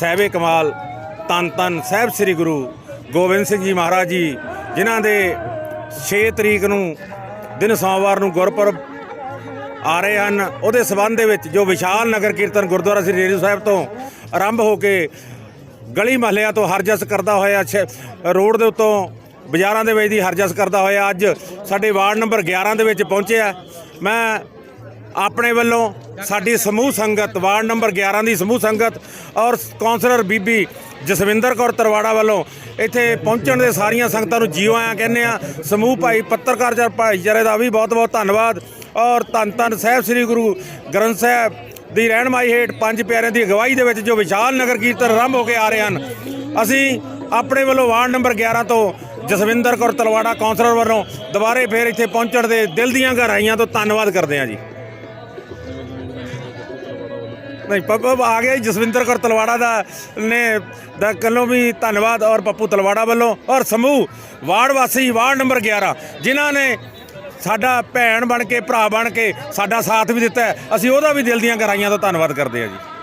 ਸਹਿਬੇ ਕਮਾਲ ਤਨ ਤਨ ਸਾਹਿਬ ਸ੍ਰੀ ਗੁਰੂ ਗੋਬਿੰਦ ਸਿੰਘ ਜੀ ਮਹਾਰਾਜ ਜੀ, ਜਿਨ੍ਹਾਂ ਦੇ 6 ਤਰੀਕ ਨੂੰ ਦਿਨ ਸੋਮਵਾਰ ਨੂੰ ਗੁਰਪੁਰਬ ਆ ਰਹੇ ਹਨ। ਉਹਦੇ ਸਬੰਧ ਦੇ ਵਿੱਚ ਜੋ ਵਿਸ਼ਾਲ ਨਗਰ ਕੀਰਤਨ ਗੁਰਦੁਆਰਾ ਸ੍ਰੀ ਰੇਰੂ ਸਾਹਿਬ ਤੋਂ ਆਰੰਭ ਹੋ ਕੇ ਗਲੀ ਮਹੱਲਿਆਂ ਤੋਂ ਹਰਜਸ ਕਰਦਾ ਹੋਇਆ ਛੇ- ਰੋਡ ਦੇ ਉੱਤੋਂ ਬਾਜ਼ਾਰਾਂ ਦੇ ਵਿੱਚ ਦੀ ਹਰਜਸ ਕਰਦਾ ਹੋਇਆ ਅੱਜ ਸਾਡੇ ਵਾਰਡ ਨੰਬਰ 11 ਦੇ ਵਿੱਚ ਪਹੁੰਚਿਆ। ਮੈਂ ਆਪਣੇ ਵੱਲੋਂ ਸਾਡੀ ਸਮੂਹ ਸੰਗਤ, ਵਾਰਡ ਨੰਬਰ 11 ਦੀ ਸਮੂਹ ਸੰਗਤ ਔਰ ਕੌਂਸਲਰ ਬੀਬੀ ਜਸਵਿੰਦਰ ਕੌਰ ਤਰਵਾੜਾ ਵੱਲੋਂ ਇੱਥੇ ਪਹੁੰਚਣ ਦੇ ਸਾਰੀਆਂ ਸੰਗਤਾਂ ਨੂੰ ਜੀਓ ਆਇਆਂ ਕਹਿੰਦੇ ਆ ਸਮੂਹ ਭਾਈ ਪੱਤਰਕਾਰ ਜਰ ਭਾਈਚਾਰੇ ਦਾ ਵੀ ਬਹੁਤ ਬਹੁਤ ਧੰਨਵਾਦ ਔਰ ਧੰਨ ਧੰਨ ਸਾਹਿਬ ਸ੍ਰੀ ਗੁਰੂ ਗ੍ਰੰਥ ਸਾਹਿਬ ਦੀ ਰਹਿਨਮਾਈ ਹੇਠ ਪੰਜ ਪਿਆਰਿਆਂ ਦੀ ਅਗਵਾਈ ਦੇ ਵਿੱਚ ਜੋ ਵਿਸ਼ਾਲ ਨਗਰ ਕੀਰਤਨ ਆਰੰਭ ਹੋ ਕੇ ਆ ਰਹੇ ਹਨ, ਅਸੀਂ ਆਪਣੇ ਵੱਲੋਂ ਵਾਰਡ ਨੰਬਰ 11 ਤੋਂ ਜਸਵਿੰਦਰ ਕੌਰ ਤਲਵਾੜਾ ਕੌਂਸਲਰ ਵੱਲੋਂ ਦੁਬਾਰੇ ਫੇਰ ਇੱਥੇ ਪਹੁੰਚਣ ਦੇ ਦਿਲ ਦੀਆਂ ਗਹਿਰਾਈਆਂ ਤੋਂ ਧੰਨਵਾਦ ਕਰਦੇ ਹਾਂ ਜੀ। ਨਹੀਂ ਪੱਪੂ ਆ ਗਿਆ ਜੀ, ਜਸਵਿੰਦਰ ਕੌਰ ਤਲਵਾੜਾ ਦਾ ਨੇ ਦਾ ਕੱਲੋਂ ਵੀ ਧੰਨਵਾਦ ਔਰ ਪੱਪੂ ਤਲਵਾੜਾ ਵੱਲੋਂ ਔਰ ਸਮੂਹ ਵਾਰਡ ਵਾਸੀ ਵਾਰਡ ਨੰਬਰ 11 ਜਿਨ੍ਹਾਂ ਨੇ ਸਾਡਾ ਭੈਣ ਬਣ ਕੇ ਭਰਾ ਬਣ ਕੇ ਸਾਡਾ ਸਾਥ ਵੀ ਦਿੱਤਾ ਅਸੀਂ ਉਹਦਾ ਵੀ ਦਿਲ ਦੀਆਂ ਗਹਿਰਾਈਆਂ ਤੋਂ ਧੰਨਵਾਦ ਕਰਦੇ ਹਾਂ ਜੀ।